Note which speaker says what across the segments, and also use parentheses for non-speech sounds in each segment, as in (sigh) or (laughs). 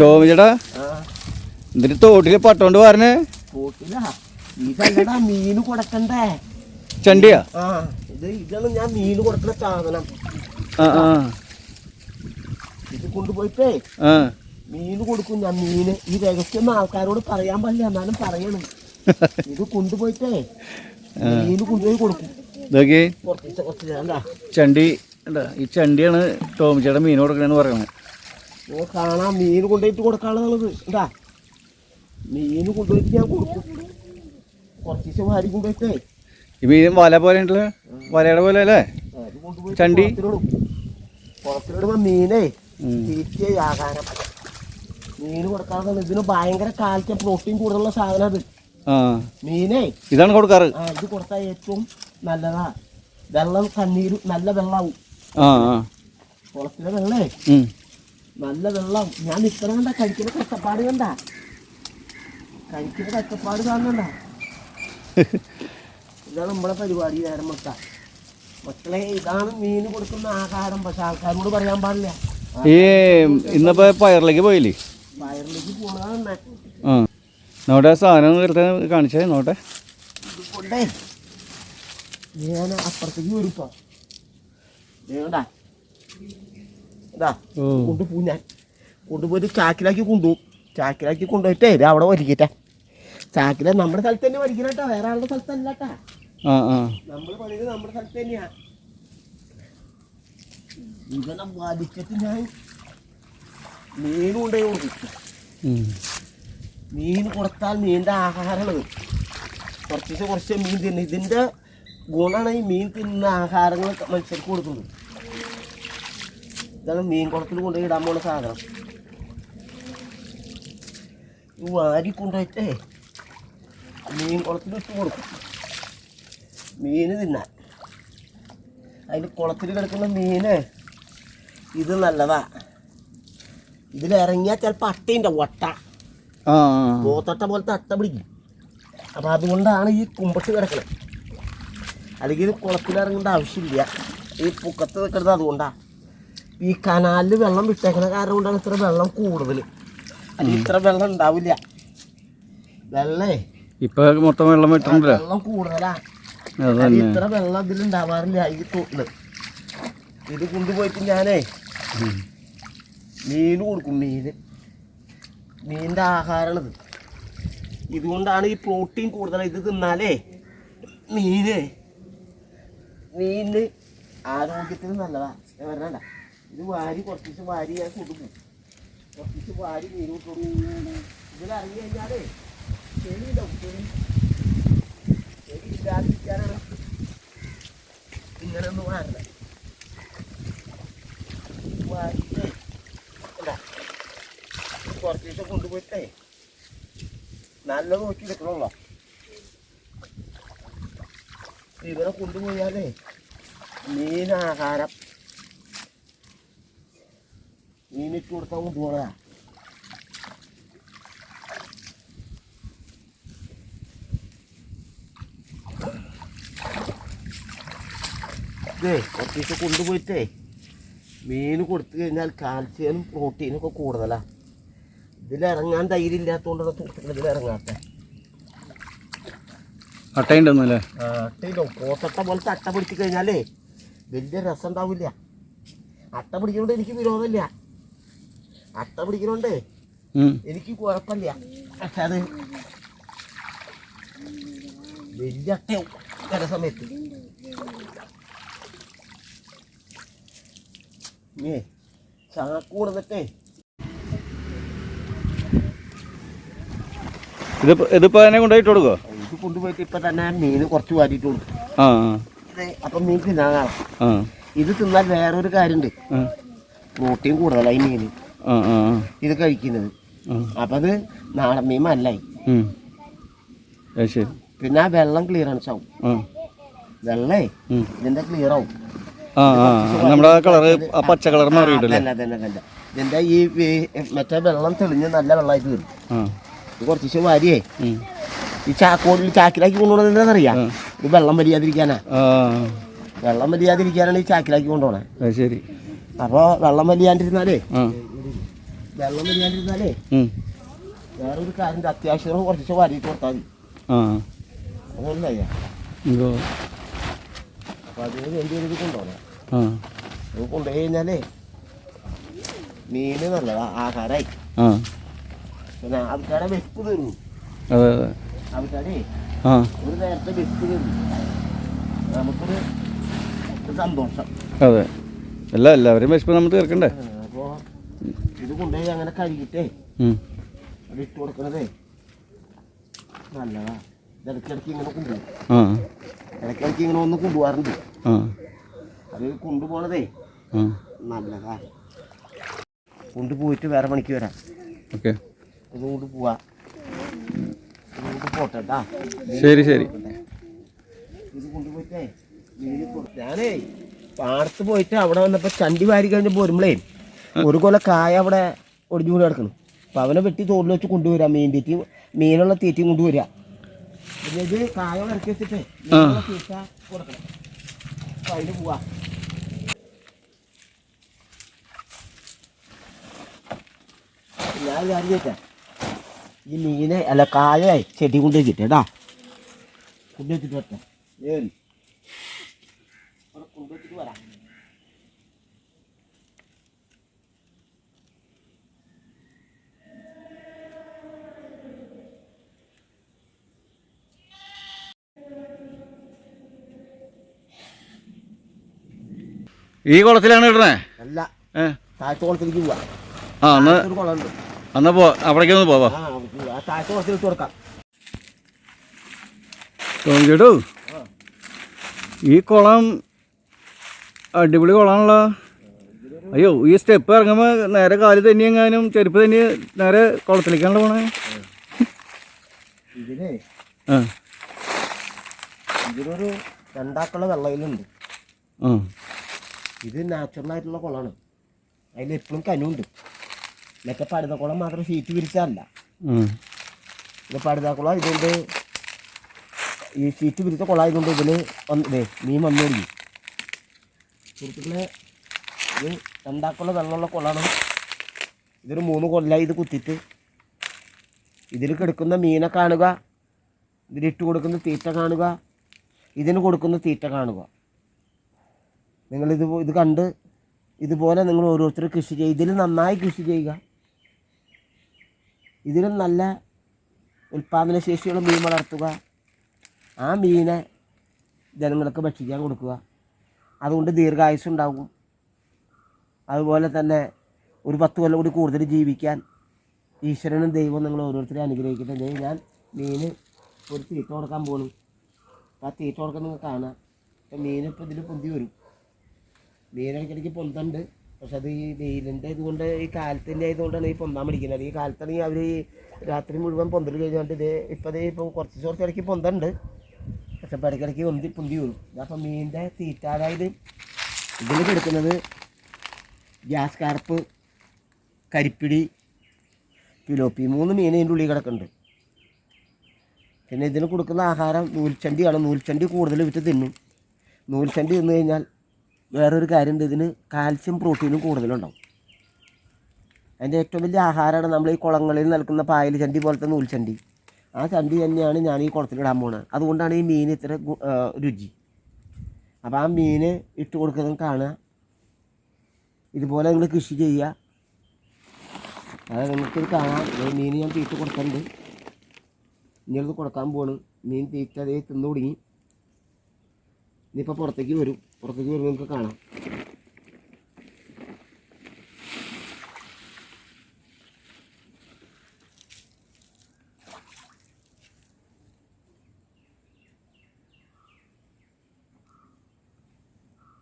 Speaker 1: ടോമി ചേട്ടാ? എന്നിട്ട് തോട്ടിൽ പട്ടോണ്ട് പറഞ്ഞേ
Speaker 2: മീന് കൊടുക്കണ്ടേ?
Speaker 1: ചണ്ടിയാ?
Speaker 2: ഇത് ഇതാണ് ഞാൻ മീൻ കൊടുക്കുന്ന സാധനം. ഇത് കൊണ്ടുപോയിട്ടേ. മീൻ കൊടുക്കും ഞാൻ മീന് ഈ രഹസ്യം ആൾക്കാരോട് പറയാൻ പാടില്ല എന്നാലും പറയണം. ഇത് കൊണ്ടുപോയിട്ടേ. മീന് കൊണ്ടുപോയി കൊടുക്കും.
Speaker 1: ചണ്ടി ഈ ചണ്ടിയാണ് ടോമി ചേട്ടൻ മീൻ കൊടുക്കണെന്ന് പറയണത്.
Speaker 2: കാണാൻ മീൻ കൊണ്ടുപോയിട്ട് കൊടുക്കാനുള്ളത് എന്താ മീൻ കൊണ്ടുപോയിട്ട് ഞാൻ കൊടുക്കും. കുറച്ച് ദിവസം വാരി കൊണ്ടുപോയിട്ടേ.
Speaker 1: ഈ ഇതും വല പോലെ ഉണ്ടല്ലോ. വലയുടെ പോലെ അല്ലേ? ചണ്ടി?
Speaker 2: കുളത്തിലിടും കുളത്തിലിടുമ്പോ മീനേ. തീറ്റയായി ആകാരം. മീൻ കൊടുക്കാതെ ഇതിന് ഭയങ്കര കാൽസ്യം പ്രോട്ടീൻ കൂടുതലുള്ള സാധനം അത്. മീനേ.
Speaker 1: ഇതാണ് കൊടുക്കാറ്.
Speaker 2: ആ ഇത് കൊടുത്താൽ ഏറ്റവും നല്ലതാ. വെള്ളം കണ്ണീര് നല്ല വെള്ളമാവും കുളത്തിലെ വെള്ളേ. നല്ല വെള്ളം. ഞാൻ നിൽക്കണ കണ്ട കഴിക്കുന്ന കഷ്ടപ്പാട് കണ്ട? കഴിക്കുന്ന കഷ്ടപ്പാട് കാണണ്ട (laughs) ഇതാണ് നമ്മളെ പരിപാടി നേരം മൊത്ത. മക്കളെ ഇതാണ് മീൻ കൊടുക്കുന്ന ആഹാരം. പക്ഷെ ആൾക്കാരോട് പറയാൻ പാടില്ല.
Speaker 1: ഈ ഇന്നിപ്പോ പയറിലേക്ക് പോയില്ലേ?
Speaker 2: വയറിലേക്ക് പോണതാണ്
Speaker 1: നോട്ടെ സാധനം നേരത്തെ കാണിച്ചേ നോട്ടെ.
Speaker 2: കൊണ്ടേ ഞാൻ അപ്പുറത്തേക്ക് വരുമ്പോ വേണ്ട. ഇതാ കൊണ്ടുപോകും ഞാൻ. കൊണ്ടുപോയിട്ട് ചാക്കിലാക്കി കൊണ്ടുപോകും ചാക്കിലാക്കി കൊണ്ടുപോയിട്ടേ ഇത് അവിടെ വരിക്കട്ടെ ചാക്കില നമ്മുടെ സ്ഥലത്ത് തന്നെ വരിക്കണം കേട്ടോ വേറെ ആളുടെ സ്ഥലത്തല്ല കേട്ടാ.
Speaker 1: ആ ആ.
Speaker 2: നമ്മൾ പണിത് നമ്മുടെ സ്ഥലത്ത് തന്നെയാ. വലിച്ചിട്ട് ഞാൻ മീൻ കൊണ്ടുപോയി കൊടുക്കും
Speaker 1: ഉം.
Speaker 2: മീൻ കൊടുത്താൽ മീനിന്റെ ആഹാരമാണ്. കുറച്ച് കുറച്ച് മീൻ തിന്നു. ഇതിന്റെ ഗുണമാണ് ഈ മീൻ തിന്നുന്ന ആഹാരങ്ങൾ മനുഷ്യർക്ക് കൊടുക്കുന്നത്. ഇതാണ് മീൻ കുളത്തിൽ കൊണ്ടുപോയി ഇടാൻ പോണ സാധനം. വാരി കൊണ്ടുപോയിട്ടേ മീൻ കുളത്തിൽ ഇട്ട് കൊടുക്കും. മീൻ തിന്നാൻ. അതിൽ കുളത്തിൽ കിടക്കുന്ന മീന് ഇത് നല്ലതാ. ഇതിലിറങ്ങിയാൽ ചിലപ്പോൾ അട്ടയുണ്ട് വട്ട.
Speaker 1: ആ
Speaker 2: പോത്തട്ട പോലത്തെ അട്ട പിടിക്കും. അപ്പം അതുകൊണ്ടാണ് ഈ കുമ്പട്ട് കിടക്കുന്നത് അല്ലെങ്കിൽ ഇത് കുളത്തിലിറങ്ങേണ്ട ആവശ്യമില്ല. ഈ പുക്കത്ത് നിൽക്കുന്നത് അതുകൊണ്ടാണ് ഈ കനാലിൽ വെള്ളം വിട്ടേക്കണ കാരണം കൊണ്ടാണ് ഇത്ര വെള്ളം കൂടുതൽ അല്ലെങ്കിൽ ഇത്ര വെള്ളം ഉണ്ടാവില്ല. വെള്ളേ.
Speaker 1: ഇപ്പൊ മൊത്തം വെള്ളം വെട്ടുണ്ടല്ലോ?
Speaker 2: വെള്ളം കൂടുതലാ. ഇത്ര വെള്ളം ഇതിൽ ഉണ്ടാവാറില്ല ഈ തോട്ടിൽ. ഇത് കൊണ്ടുപോയിട്ട് ഞാനേ
Speaker 1: മീന്
Speaker 2: മീൻ കൊടുക്കും മീന്. മീനിന്റെ ആഹാരമുള്ളത് ഇതുകൊണ്ടാണ് ഈ പ്രോട്ടീൻ കൂടുതൽ ഇത് തിന്നാലേ മീന് മീനിന് ആരോഗ്യത്തിന് നല്ലതാണ് പറഞ്ഞണ്ട ഇത് വാരി കുറച്ച് ദിവസം വാരി ഞാൻ കൊടുക്കും. കുറച്ച് ദിവസം വാരി കൊടുക്കും ഇതിലിറങ്ങി കഴിഞ്ഞാലേ ചെളി ഉണ്ടാവും ചെളി. ചെളി ഇല്ലാതിരിക്കാനാണ് ഇങ്ങനെ ഒന്ന് വാരണ്ട. വാരിട്ടേ ഇതാ. കുറച്ച് ദിവസം കൊണ്ടുപോയിട്ടേ നല്ല നോക്കി എടുക്കണമല്ലോ ഇവരെ കൊണ്ടുപോയാലേ മീനാഹാരം മീനിട്ട് കൊടുത്താവും കൊണ്ടുപോകണതാ ഇതേ കുറച്ച് ദിവസം കൊണ്ടുപോയിട്ടേ. മീൻ കൊടുത്തു കഴിഞ്ഞാൽ കാൽസ്യനും പ്രോട്ടീനും ഒക്കെ കൂടുതലാ. ഇതിലിറങ്ങാൻ ധൈര്യം ഇല്ലാത്തതുകൊണ്ടാണ് തൂക്കത്തിൽ ഇതിലിറങ്ങാത്ത.
Speaker 1: അട്ടയുണ്ടെന്നല്ലേ?
Speaker 2: അട്ടയിലോ പോത്തട്ട പോലത്തെ അട്ട പിടിച്ചു കഴിഞ്ഞാലേ വലിയ രസം ഉണ്ടാവില്ല. അട്ട പിടിക്കുന്നോണ്ട് എനിക്ക് വിരോധമില്ല. അട്ട പിടിക്കണോണ്ട്. എനിക്ക് കുഴപ്പമില്ല. പക്ഷെ അത് വലിയ അട്ടയാവും ചില സമയത്ത്. ഏ ചാക്ക് കൊടുത്തിട്ടേ
Speaker 1: ഇതിപ്പോ ഇതിപ്പോ തന്നെ കൊണ്ടുപോയിട്ട് കൊടുക്കോ?
Speaker 2: ഇത് കൊണ്ടുപോയിട്ട് ഇപ്പൊ തന്നെ മീൻ കുറച്ച് വാരിയിട്ട് കൊടുക്കും
Speaker 1: ആ
Speaker 2: ഇത് അപ്പം മീൻ ഇത് തിന്നാൽ വേറൊരു കാര്യമുണ്ട്
Speaker 1: ആ.
Speaker 2: പ്രോട്ടീൻ കൂടുതലായി മീൻ
Speaker 1: ആ
Speaker 2: ഇത് കഴിക്കുന്നത്. അപ്പൊ അത് നാടൻ മീൻ മല്ലായി.
Speaker 1: ശരി.
Speaker 2: പിന്നെ ആ വെള്ളം ക്ലിയറൻസ് ആവും വെള്ളേ ഇതിന്റെ ക്ലിയർ ആവും.
Speaker 1: നമ്മുടെ കളറ് പച്ച കളർ
Speaker 2: ഇതിന്റെ ഈ മറ്റേ വെള്ളം തെളിഞ്ഞ് നല്ല
Speaker 1: ആ.
Speaker 2: ഇത് കുറച്ച് വാരിയേ. ഈ ചാക്കോടിൽ ചാക്കിലാക്കി കൊണ്ടുപോകണത്
Speaker 1: അറിയാം.
Speaker 2: ഇത് വെള്ളം വലിയാതിരിക്കാനാ വെള്ളം വലിയാതിരിക്കാനാണ് ഈ ചാക്കിലാക്കി കൊണ്ടുപോകണേ
Speaker 1: അത് ശരി.
Speaker 2: അപ്പോൾ വെള്ളം വലിയാണ്ടിരുന്നാലേ വെള്ളം വരികാണ്ടിരുന്നാലേ
Speaker 1: ഉം.
Speaker 2: വേറെ ഒരു കാര്യം അത്യാവശ്യം കുറച്ച് വരിയിട്ട് കൊടുത്താൽ മതി.
Speaker 1: ആ.
Speaker 2: അതല്ല ചെയ്യാം
Speaker 1: ഇതോ
Speaker 2: അപ്പം അതിന് വേണ്ടി ഒരു കൊണ്ടുപോകണം
Speaker 1: ആ.
Speaker 2: അത് കൊണ്ടുപോയി കഴിഞ്ഞാലേ മീന് നല്ലതാ
Speaker 1: ആഹാരായി.
Speaker 2: പിന്നെ ആൾക്കാരെ വെപ്പ് തരും ആൾക്കാരെ ഒരു നേരത്തെ വെപ്പ് തരും നമുക്കൊരു സന്തോഷം.
Speaker 1: അതെ. അല്ല എല്ലാവരും വിശപ്പ് നമ്മൾ തീർക്കണ്ടേ?
Speaker 2: ഇത് കൊണ്ടുപോയി അങ്ങനെ കഴുകിട്ടേ. അത് ഇട്ട് കൊടുക്കണതേ. നല്ലതാ. ഇടയ്ക്കിടയ്ക്ക് ഇങ്ങനെ കൊണ്ടുപോകും. ഇടയ്ക്കിടയ്ക്ക് ഇങ്ങനെ ഒന്ന് കൊണ്ടുപോകാറുണ്ട്. അത്
Speaker 1: കൊണ്ടുപോണതേ.
Speaker 2: നല്ലതാ. കൊണ്ടുപോയിട്ട് വേറെ പണിക്ക് വരാം.
Speaker 1: ഓക്കെ.
Speaker 2: ഇതുകൊണ്ട് പോവാ. അതുകൊണ്ട് പോട്ടെ
Speaker 1: ശരി ശരി.
Speaker 2: ഇത് കൊണ്ടുപോയിട്ടേ. ഞാനേ പാടത്ത് പോയിട്ട് അവിടെ വന്നപ്പോൾ ചണ്ടി വാരി കഴിഞ്ഞ് പോരുമ്പളേ ഒരു കൊല കായ അവിടെ ഒടിഞ്ഞു കൂടി കിടക്കണം. അപ്പം അവനെ വെട്ടി തോളിൽ വെച്ച് കൊണ്ടുവരാം. മീൻ തീറ്റി മീനുള്ള തീറ്റയും കൊണ്ടുവരിക ഇത് കായ ഇറക്കി വെച്ചിട്ടേ തീറ്റ കൊടുക്കണം. അപ്പം അതിന് പോവാ. ഞാൻ കാര്യം ചോദിച്ചാ ഈ മീനെ അല്ല കായ ചെടി കൊണ്ട് വെച്ചിട്ട് വരട്ടെ. ഏറി അവിടെ കൊണ്ടുവച്ചിട്ട് വരാം.
Speaker 1: ഈ കുളത്തിലാണ് ഇടണേ?
Speaker 2: അല്ല. കുളത്തിലേക്ക് പോവാ.
Speaker 1: ആ ഒന്ന് അന്നാ പോ അവിടേക്ക് ഒന്ന് പോവാ.
Speaker 2: കൊടുക്കാം.
Speaker 1: ചേട്ടു ഈ കുളം അടിപൊളി കുളമാണല്ലോ. അയ്യോ ഈ സ്റ്റെപ്പ് ഇറങ്ങുമ്പോൾ നേരെ കാൽ തന്നെയെങ്ങാനും ചെരുപ്പ് തന്നെ നേരെ കുളത്തിലേക്കാണല്ലോ പോണേ.
Speaker 2: ഇതിന്
Speaker 1: ആ.
Speaker 2: ഇതിനൊരു രണ്ടാക്കള വെള്ളയിലുണ്ട്.
Speaker 1: ആ.
Speaker 2: ഇത് നാച്ചുറൽ ആയിട്ടുള്ള കുളമാണ്. അതിൽ എപ്പോഴും കനുണ്ട്. മറ്റേ പടുത കുളം മാത്രം ഷീറ്റ് വിരിച്ചതല്ല ഇത് പടുതാക്കുളം കുളം ഇതുകൊണ്ട് ഈ ഷീറ്റ് വിരിച്ച കുളം ആയതുകൊണ്ട് ഇതിന് വന്ന് മീൻ വന്നു തുടങ്ങി. സുഹൃത്തുക്കളെ ഇത് രണ്ടാക്കുള്ള വെള്ളമുള്ള കുളമാണ് ഇതൊരു മൂന്ന് കൊല്ലമായി ഇത് കുത്തിയിട്ട്. ഇതിൽ കിടക്കുന്ന മീനെ കാണുക. ഇതിലിട്ട് കൊടുക്കുന്ന തീറ്റ കാണുക. ഇതിന് കൊടുക്കുന്ന തീറ്റ കാണുക. നിങ്ങളിത് ഇത് കണ്ട് ഇതുപോലെ നിങ്ങൾ ഓരോരുത്തർ കൃഷി ചെയ്യുക. ഇതിൽ നന്നായി കൃഷി ചെയ്യുക. ഇതിലും നല്ല ഉൽപ്പാദനശേഷിയുള്ള മീൻ വളർത്തുക. ആ മീനെ ജനങ്ങൾക്ക് ഭക്ഷിക്കാൻ കൊടുക്കുക. അതുകൊണ്ട് ദീർഘായുസ് ഉണ്ടാകും. അതുപോലെ തന്നെ ഒരു പത്ത് കൊല്ലം കൂടി കൂടുതൽ ജീവിക്കാൻ ഈശ്വരനും ദൈവവും നിങ്ങൾ ഓരോരുത്തരെ അനുഗ്രഹിക്കട്ടെ. ഞാൻ മീന് ഒരു തീറ്റ കൊടുക്കാൻ പോകണം ആ തീറ്റ കൊടുക്കാൻ നിങ്ങൾ കാണാം മീനിപ്പോൾ ഇതിൽ പൊന്തി വരും. മീനിടയ്ക്കിടയ്ക്ക് പൊന്തുണ്ട്. പക്ഷെ അത് ഈ വെയിലിന്റെ ഇതുകൊണ്ട് ഈ കാലത്തിന്റെ ആയതുകൊണ്ടാണ് ഈ പൊന്താൻ പിടിക്കുന്നത്. ഈ കാലത്താണെങ്കിൽ അവർ ഈ രാത്രി മുഴുവൻ പൊന്തൽ കഴിഞ്ഞുകൊണ്ട് ഇത് ഇപ്പം ഇപ്പോൾ കുറച്ച് കുറച്ച് ഇടയ്ക്ക് പൊന്തുണ്ട്. പക്ഷെ ഇടയ്ക്കിടയ്ക്ക് പൊന്തി പൊന്തി വരും അപ്പം മീനിന്റെ തീറ്റ അതായത് ഇതിൽ കിടക്കുന്നത് ഗ്യാസ് കാർപ്പ് കരിപ്പിടി പിലോപ്പി മൂന്ന് മീൻ ഇതിന്റെ ഉള്ളിൽ കിടക്കുന്നുണ്ട്. പിന്നെ ഇതിന് കൊടുക്കുന്ന ആഹാരം നൂൽച്ചണ്ടിയാണ്. നൂൽച്ചണ്ടി കൂടുതൽ വിറ്റ് തിന്നും. നൂൽച്ചണ്ടി തിന്നു കഴിഞ്ഞാൽ വേറൊരു കാര്യമുണ്ട്. ഇതിന് കാൽസ്യം പ്രോട്ടീനും കൂടുതലുണ്ടാവും. അതിന്റെ ഏറ്റവും വലിയ ആഹാരമാണ് നമ്മൾ ഈ കുളങ്ങളിൽ നൽകുന്ന പായൽ ചണ്ടി പോലത്തെ നൂൽച്ചണ്ടി. ആ ചണ്ടി തന്നെയാണ് ഞാൻ ഈ കുളത്തിലിടാൻ പോകുന്നത് അതുകൊണ്ടാണ് ഈ മീൻ ഇത്ര രുചി. അപ്പോൾ ആ മീൻ ഇട്ട് കൊടുക്കുന്നത് കാണുക. ഇതുപോലെ നിങ്ങൾ കൃഷി ചെയ്യുക. അത് നിങ്ങൾക്കിത് കാണാം. മീൻ ഞാൻ തീറ്റ കൊടുക്കുന്നുണ്ട്. ഇനി അത് കൊടുക്കാൻ പോണ്. മീൻ തീറ്റ അതേ തിന്നു തുടങ്ങി. ഇനിയിപ്പോൾ പുറത്തേക്ക് വരും. പുറത്തേക്ക് വരുമ്പോൾ നിങ്ങൾക്ക് കാണാം.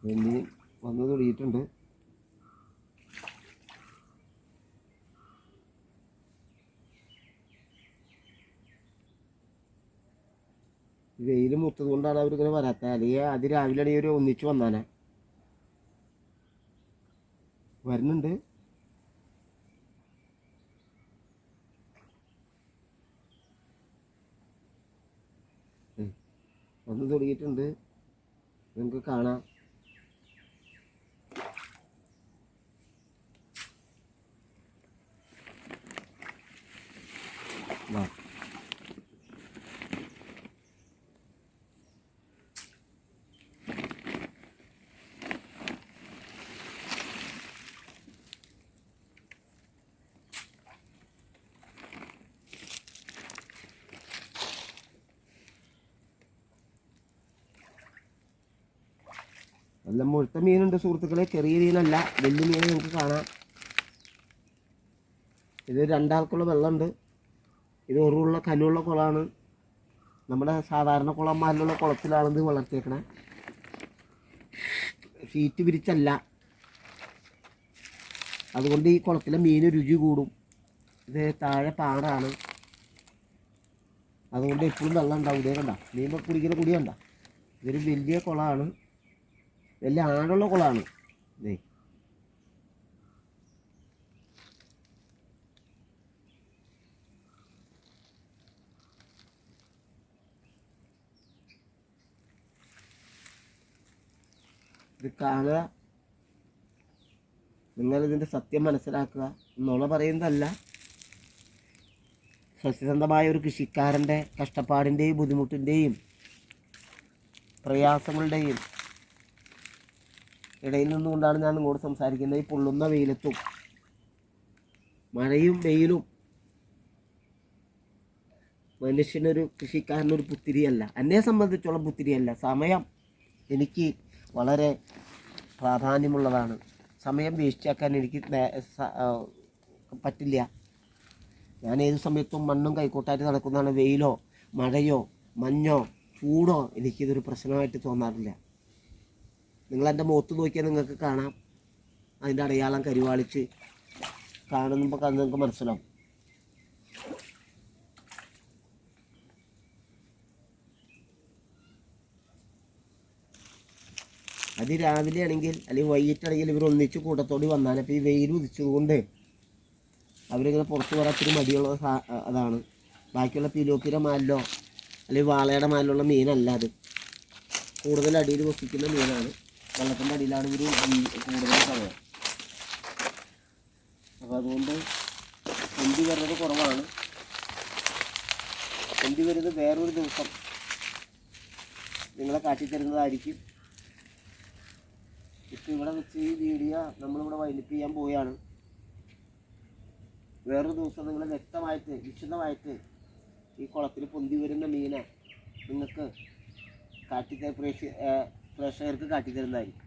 Speaker 2: മീൻ വന്ന് തുടങ്ങിയിട്ടുണ്ട് വെയിൽ മുത്തത് കൊണ്ടാണ് അവരിങ്ങനെ വരാത്തത് അല്ലെങ്കിൽ അത് രാവിലെ ആണെങ്കിൽ ഒരു ഒന്നിച്ച് വന്നാനെ. വരുന്നുണ്ട്. വന്ന് തുടങ്ങിയിട്ടുണ്ട്. നിങ്ങൾക്ക് കാണാം. വാ. നല്ല മുഴുത്ത മീനുണ്ട് സുഹൃത്തുക്കളെ. ചെറിയ മീനല്ല വലിയ മീനെ നമുക്ക് കാണാം. ഇത് രണ്ടാൾക്കുള്ള വെള്ളമുണ്ട്. ഇത് ഒറുള്ള കല്ലുള്ള കുളമാണ്. നമ്മുടെ സാധാരണ കുളന്മാരിലുള്ള കുളത്തിലാണിത് വളർത്തിയേക്കണേ. ഷീറ്റ് വിരിച്ചല്ല അതുകൊണ്ട് ഈ കുളത്തിലെ മീൻ രുചി കൂടും. ഇത് താഴെ പാടാണ്. അതുകൊണ്ട് എപ്പോഴും വെള്ളം ഉണ്ടാവും. ഇതേ കണ്ട? മീൻ കുടിക്കുന്ന കുടി കണ്ട? ഇതൊരു വലിയ കുളമാണ്. വലിയ ആഴമുള്ള കുളമാണ് ഇതേ ഇത് കാണുക. നിങ്ങൾ ഇതിന്റെ സത്യം മനസ്സിലാക്കുക. എന്നുള്ള പറയുന്നതല്ല. സത്യസന്ധമായ ഒരു കൃഷിക്കാരന്റെ കഷ്ടപ്പാടിന്റെയും ബുദ്ധിമുട്ടിന്റെയും പ്രയാസങ്ങളുടെയും ഇടയിൽ നിന്നുകൊണ്ടാണ് ഞാൻ നിങ്ങളോട് സംസാരിക്കുന്നത്. ഈ പൊള്ളുന്ന വെയിലത്തും മഴയും വെയിലും മനുഷ്യനൊരു കൃഷിക്കാരനൊരു പുത്തിരിയല്ല. എന്നെ സംബന്ധിച്ചുള്ള പുത്തിരിയല്ല. സമയം എനിക്ക് വളരെ പ്രാധാന്യമുള്ളതാണ്. സമയം വേസ്റ്റാക്കാൻ എനിക്ക് പറ്റില്ല. ഞാൻ ഏത് സമയത്തും മണ്ണും കൈക്കോട്ടായിട്ട് നടക്കുന്നതാണ്. വെയിലോ മഴയോ മഞ്ഞോ ചൂടോ എനിക്കിതൊരു പ്രശ്നമായിട്ട് തോന്നാറില്ല. നിങ്ങൾ എന്റെ മുഖത്ത് നോക്കിയാൽ നിങ്ങൾക്ക് കാണാം. അതിന്റെ അടയാളം കരിവാളിച്ച് കാണുമ്പോൾ നിങ്ങൾക്ക് മനസ്സിലാവും. അത് രാവിലെ ആണെങ്കിൽ അല്ലെങ്കിൽ വൈകിട്ടാണെങ്കിൽ ഇവർ ഒന്നിച്ച് കൂട്ടത്തോടി വന്നാൽ അപ്പോൾ ഈ വെയിൽ ഉദിച്ചതുകൊണ്ട് അവരിങ്ങനെ പുറത്ത് ഒത്തിരി മടിയുള്ള അതാണ്. ബാക്കിയുള്ള പിലോക്കിയുടെ മാലിലോ അല്ലെങ്കിൽ വാളയുടെ മാലിലുള്ള മീനല്ല അത്. കൂടുതൽ അടിയിൽ വസിക്കുന്ന മീനാണ്. വെള്ളത്തിന്റെ അടിയിലാണ് ഇവർ കൂടുതൽ സമയം. അപ്പോൾ അതുകൊണ്ട് പൊന്തി വരുന്നത് കുറവാണ്. പൊന്തി വരുന്നത് വേറൊരു ദിവസം നിങ്ങളെ കാട്ടിത്തരുന്നതായിരിക്കും ഇപ്പം ഇവിടെ വെച്ച് ഈ വീഡിയോ നമ്മളിവിടെ വൈൻഡപ്പ് ചെയ്യാൻ പോവുകയാണ്. വേറൊരു ദിവസം നിങ്ങൾ വ്യക്തമായിട്ട് വിശദമായിട്ട് ഈ കുളത്തിൽ പൊന്തി വരുന്ന മീനെ നിങ്ങൾക്ക് കാറ്റിത്തെ പ്രേക്ഷ പ്രേക്ഷകർക്ക് കാട്ടിത്തരുന്നതായിരിക്കും.